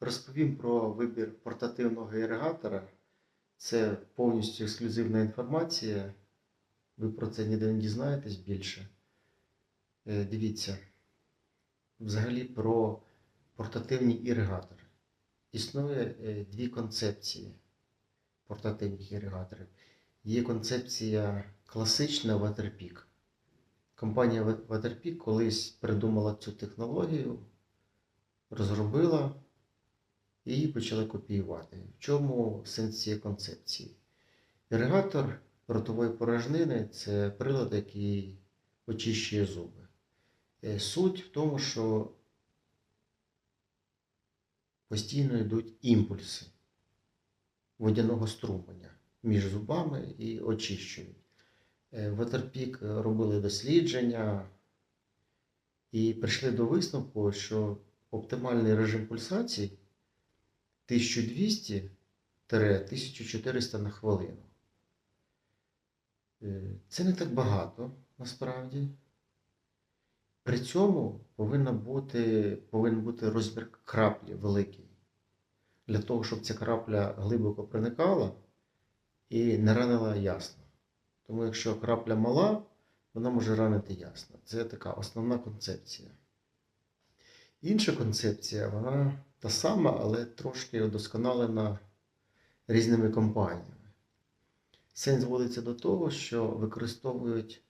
Розповім про вибір портативного іригатора. Це повністю ексклюзивна інформація. Ви про це ніде не дізнаєтесь більше. Е, Дивіться, взагалі про портативні іригатори. Існує е, дві концепції портативних іригаторів. Є концепція класична Waterpik. Компанія Waterpik колись придумала цю технологію, розробила і її почали копіювати. В чому сенс цієї концепції? Іригатор ротової порожнини це прилад, який очищує зуби. Е, Суть в тому, що постійно йдуть імпульси водяного струмення між зубами і очищують. Е, Waterpik робили дослідження і прийшли до висновку, що оптимальний режим пульсації 1200-1400 на хвилину. Е, Це не так багато насправді. При цьому повинна бути, повинен бути розмір краплі великий. Для того, щоб ця крапля глибоко проникала і не ранила ясно. Тому якщо крапля мала, вона може ранити ясно. Це така основна концепція. Інша концепція, вона та сама, але трошки удосконалена різними компаніями. Сенс зводиться до того, що використовують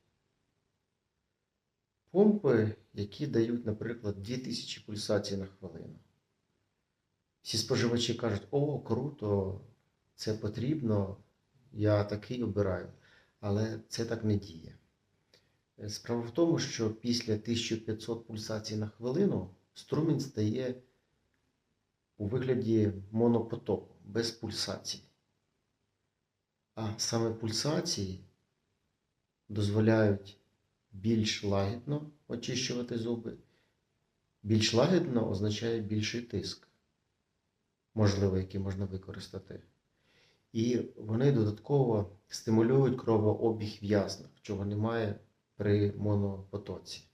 помпи, які дають, наприклад, 2000 пульсацій на хвилину. Всі споживачі кажуть, о, круто, це потрібно, я такий обираю. Але це так не діє. Справа в тому, що після 1500 пульсацій на хвилину струмінь стає у вигляді монопотоку, без пульсацій. А саме пульсації дозволяють більш лагідно очищувати зуби. Більш лагідно означає більший тиск, можливо, який можна використати. І вони додатково стимулюють кровообіг в чого немає при монопотоці.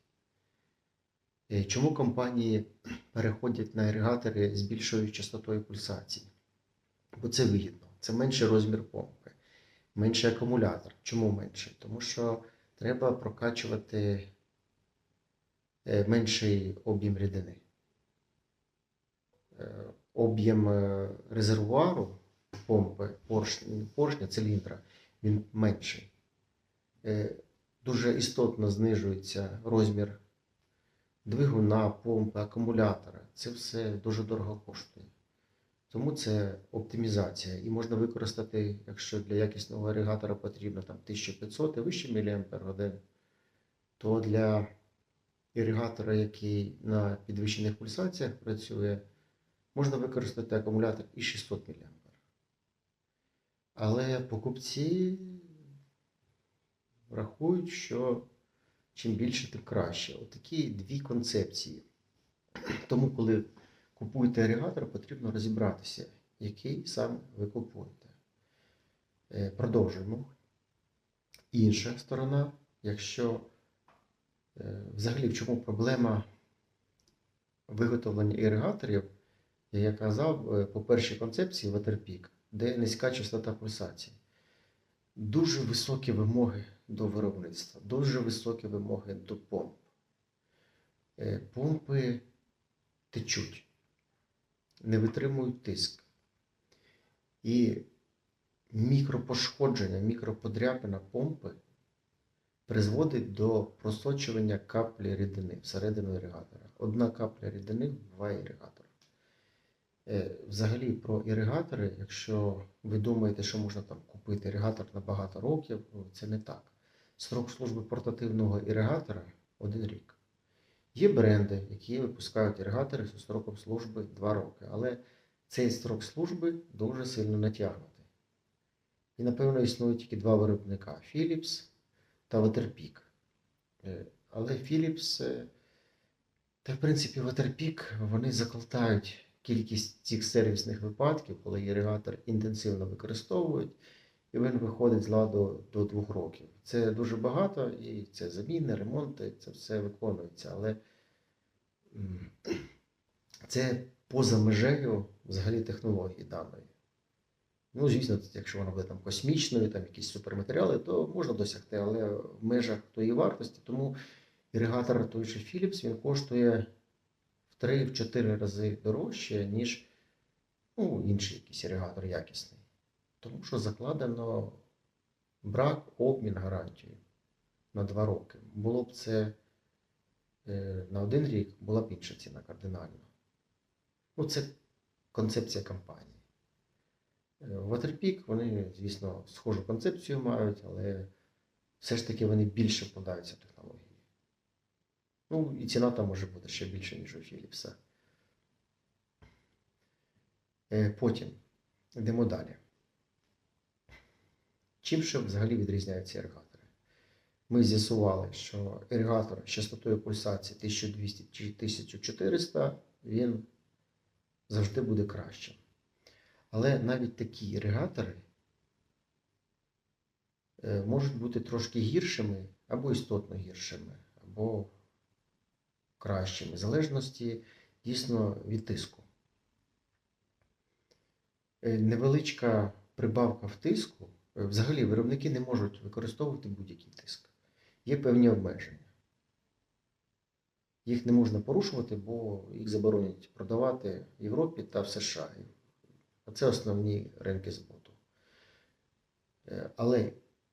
Е, Чому компанії переходять на іригатори з більшою частотою пульсації? Бо це вигідно. Це менший розмір помпи, менший акумулятор. Чому менший? Тому що треба прокачувати е, менший об'єм рідини. Е, Об'єм резервуару помпи, поршня, поршня циліндра, він менший. Дуже істотно знижується розмір двигуна, помпи, акумулятора. Це все дуже дорого коштує. Тому це оптимізація. І можна використати, якщо для якісного агрегатора потрібно там 1500 і вище мАч, то для іригатора, який на підвищених пульсаціях працює, можна використати акумулятор і 600 мА. Але покупці рахують, що чим більше, тим краще. Отакі дві концепції. Тому, коли купуєте агрегатор, потрібно розібратися, який саме ви купуєте. Е, Продовжуємо. Інша сторона, якщо е, взагалі в чому проблема виготовлення іригаторів, як я казав, е, по першій концепції Waterpik, де низька частота пульсації. Дуже високі вимоги до виробництва, дуже високі вимоги до помп. Е, Помпи течуть, не витримують тиск. І мікропошкодження, мікроподряпина помпи призводить до просочування каплі рідини всередину іригатора. Одна капля рідини вбиває іригатор. Е, Взагалі про іригатори, якщо ви думаєте, що можна там купити іригатор на багато років, це не так. Срок служби портативного іригатора один рік. Є бренди, які випускають іригатори зі строком служби 2 роки, але цей строк служби дуже сильно натягнутий. І, напевно, існують тільки два виробника Philips та Waterpik. Е, Але Philips е, та, в принципі, Waterpik, вони заколтають кількість цих сервісних випадків, коли іригатор інтенсивно використовують, і він виходить з ладу до двох років. Це дуже багато, і це заміни, ремонти, це все виконується. Але це поза межею взагалі технології даної. Ну, звісно, якщо вона буде там космічною, там якісь суперматеріали, то можна досягти, але в межах тої вартості. Тому іригатор той же Philips він коштує в 3-4 рази дорожче, ніж ну, інший якийсь іригатор якісний. Тому що закладено брак, обмін гарантії на 2 роки. Було б це е, на один рік, була б інша ціна кардинально. Ну, це концепція компанії. Е, Waterpik, вони, звісно, схожу концепцію мають, але все ж таки вони більше вкладаються в технології. Ну, і ціна там може бути ще більше, ніж у Philips. Е, Потім йдемо далі. Чим ще взагалі відрізняються іригатори? Ми з'ясували, що іригатор з частотою пульсації 1200 чи 1400 він завжди буде кращим. Але навіть такі іригатори е, можуть бути трошки гіршими або істотно гіршими, або кращими, в залежності дійсно від тиску. Е, Невеличка прибавка в тиску, взагалі виробники не можуть використовувати будь-який тиск. Є певні обмеження. Їх не можна порушувати, бо їх заборонять продавати в Європі та в США. А це основні ринки збуту. Е, Але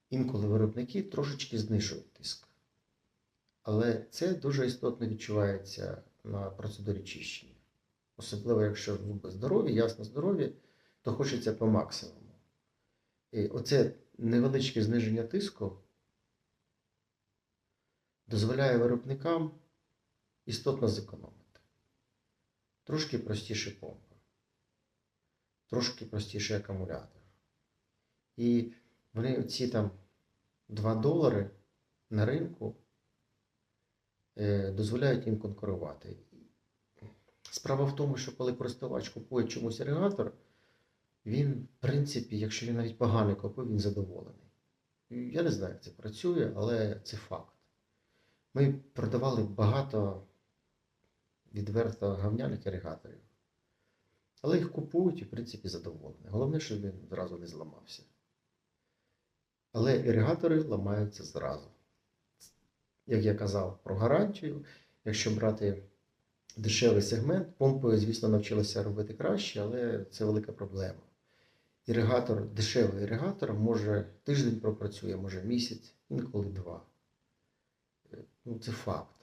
інколи виробники трошечки знижують тиск. Але це дуже істотно відчувається на процедурі чищення. Особливо, якщо зуби здорові, ясно здорові, то хочеться по максимуму. Оце невеличке зниження тиску дозволяє виробникам істотно зекономити. Трошки простіше помпа, трошки простіший акумулятор. І вони оці там 2 долари на ринку е, дозволяють їм конкурувати. Справа в тому, що коли користувач купує чомусь іригатор, він, в принципі, якщо він навіть поганий купив, він задоволений. Я не знаю, як це працює, але це факт. Ми продавали багато відверто гавняних іригаторів. Але їх купують і, в принципі, задоволені. Головне, щоб він зразу не зламався. Але іригатори ламаються зразу. Як я казав про гарантію, якщо брати дешевий сегмент, помпи, звісно, навчилися робити краще, але це велика проблема. Іригатор, дешевий іригатор може тиждень пропрацює, може місяць, інколи два. Е, Ну, це факт.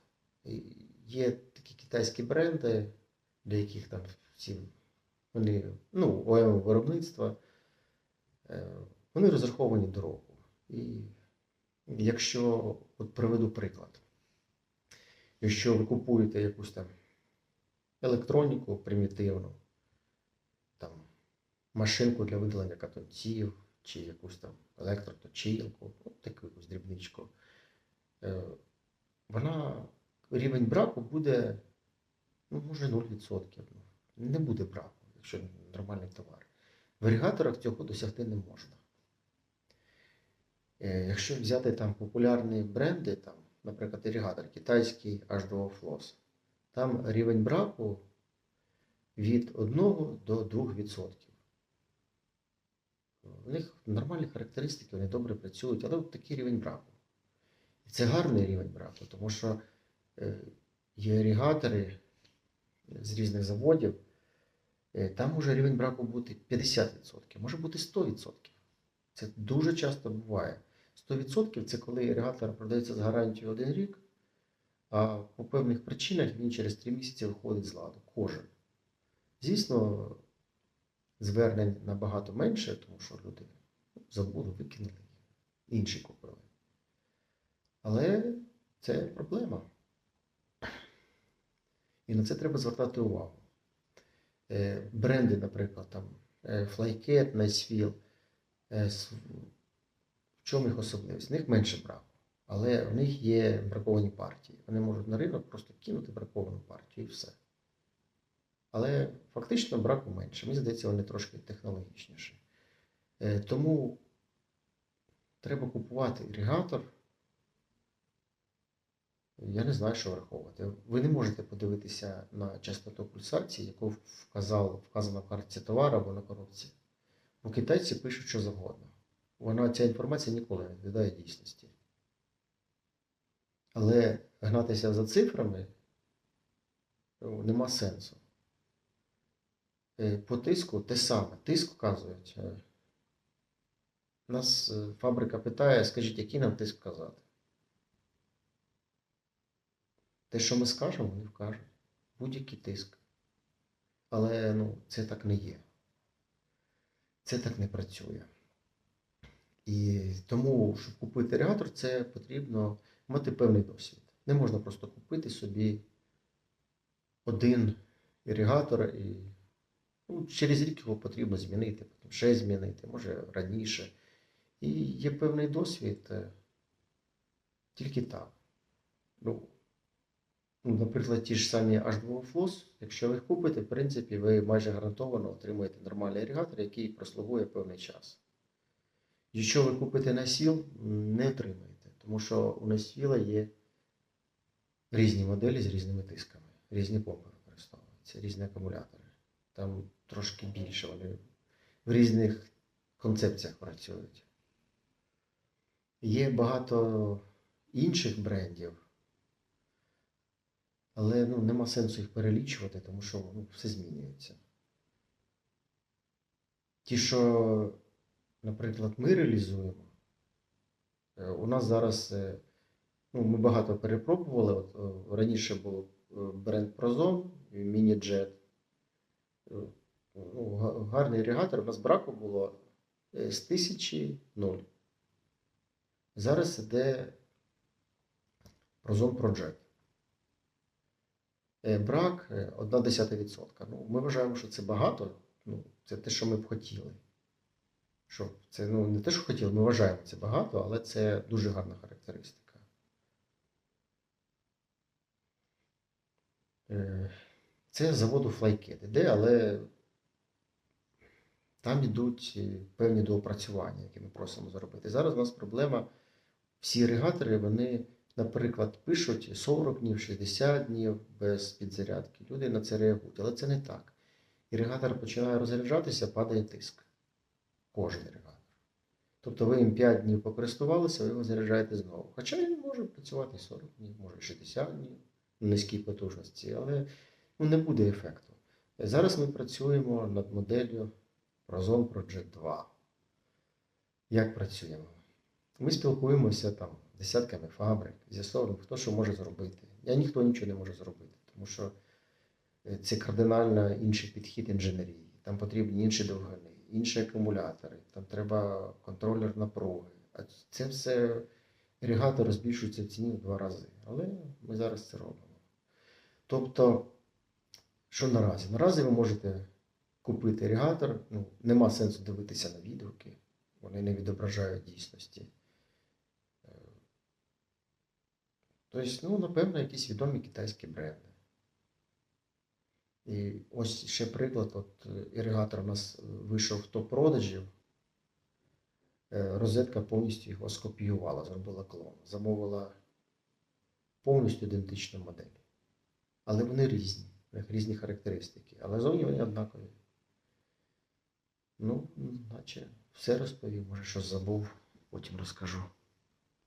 Є такі китайські бренди, для яких там всі вони, ну, ОМ виробництва, е, вони розраховані дорого. І якщо, от приведу приклад, якщо ви купуєте якусь там електроніку примітивну, машинку для видалення катонців, чи якусь там електроточилку, ну, таку якусь дрібничку, е, вона рівень браку буде, ну, може, 0%. Ну, Не буде браку, якщо нормальний товар. В ерігаторах цього досягти не можна. Е, Якщо взяти там популярні бренди, там, наприклад, іригатор китайський H2O Floss, там рівень браку від 1 до 2%. У них нормальні характеристики, вони добре працюють, але от такий рівень браку. І це гарний рівень браку, тому що е, є іригатори з різних заводів, е, там може рівень браку бути 50%, може бути 100%. Це дуже часто буває. 100% це коли іригатор продається з гарантією один рік, а по певних причинах він через 3 місяці виходить з ладу. Кожен. Звісно, звернень набагато менше, тому що люди забули, викинули, інші купили. Але це проблема. І на це треба звертати увагу. Е, Бренди, наприклад, там е, Flycat, Niceville, е, в чому їх особливість? В них менше браку, але в них є браковані партії. Вони можуть на ринок просто кинути браковану партію і все. Але фактично браку менше. Мені здається, вони трошки технологічніші. Е, Тому треба купувати іригатор Я не знаю, що враховувати. Ви не можете подивитися на частоту пульсації, яку вказав, вказано в картці товару або на коробці. Бо китайці пишуть що завгодно. Вона, ця інформація ніколи не відповідає дійсності. Але гнатися за цифрами ну, нема сенсу. Е, По тиску те саме. Тиск вказують. Е, Нас е, фабрика питає, скажіть, який нам тиск вказати? Те, що ми скажемо, вони вкажуть. Будь-який тиск. Але ну, це так не є. Це так не працює. І тому, щоб купити регатор, це потрібно мати певний досвід. Не можна просто купити собі один іригатор і ну, через рік його потрібно змінити, потім ще змінити, може раніше. І є певний досвід е, тільки так. Ну, ну, наприклад, ті ж самі H2O Floss, якщо ви їх купите, в принципі, ви майже гарантовано отримуєте нормальний іригатор, який прослугує певний час. Якщо ви купите на сіл, не отримаєте, тому що у Насіла є різні моделі з різними тисками, різні помпи використовуються, різні акумулятори. Там трошки більше вони в різних концепціях працюють. Є багато інших брендів, але ну, нема сенсу їх перелічувати, тому що ну, все змінюється. Ті, що, наприклад, ми реалізуємо, е, у нас зараз е, ну, ми багато перепробували. От, е, раніше був бренд Prozon, міні-джет. Е, Ну, гарний іригатор, у нас браку було е, з тисячі нуль. Зараз іде Prozon Project. Е, Брак е, 1,1%. Ну, ми вважаємо, що це багато. Ну, це те, що ми б хотіли. Що це ну, не те, що хотіли, ми вважаємо це багато, але це дуже гарна характеристика. Це заводу Flykit іде, але там йдуть е, певні доопрацювання, які ми просимо зробити. Зараз у нас проблема, всі іригатори, вони, наприклад, пишуть 40 днів, 60 днів без підзарядки. Люди на це реагують, але це не так. Іригатор починає розряджатися, падає тиск. Кожен іригатор. Тобто ви їм 5 днів покористувалися, ви його заряджаєте знову. Хоча він може працювати 40 днів, може 60 днів низькій потужності, але ну, не буде ефекту. Зараз ми працюємо над моделлю Prozon Project 2. Як працюємо? Ми спілкуємося там десятками фабрик, з'ясовуємо, хто що може зробити. Я ніхто нічого не може зробити, тому що е, це кардинально інший підхід інженерії. Там потрібні інші довгини, інші акумулятори, там треба контролер напруги. А це все іригатор збільшується в ціні в два рази. Але ми зараз це робимо. Тобто, що наразі? Наразі ви можете купити іригатор. Ну, нема сенсу дивитися на відгуки, вони не відображають дійсності. Тобто, ну, напевно, якісь відомі китайські бренди. І ось ще приклад, от е, іригатор у нас вийшов в топ-продажів. Е, Розетка повністю його скопіювала, зробила клон, замовила повністю ідентичну модель. Але вони різні, них різні характеристики, але зовні вони однакові. Ну, наче все розповів, може щось забув, потім розкажу.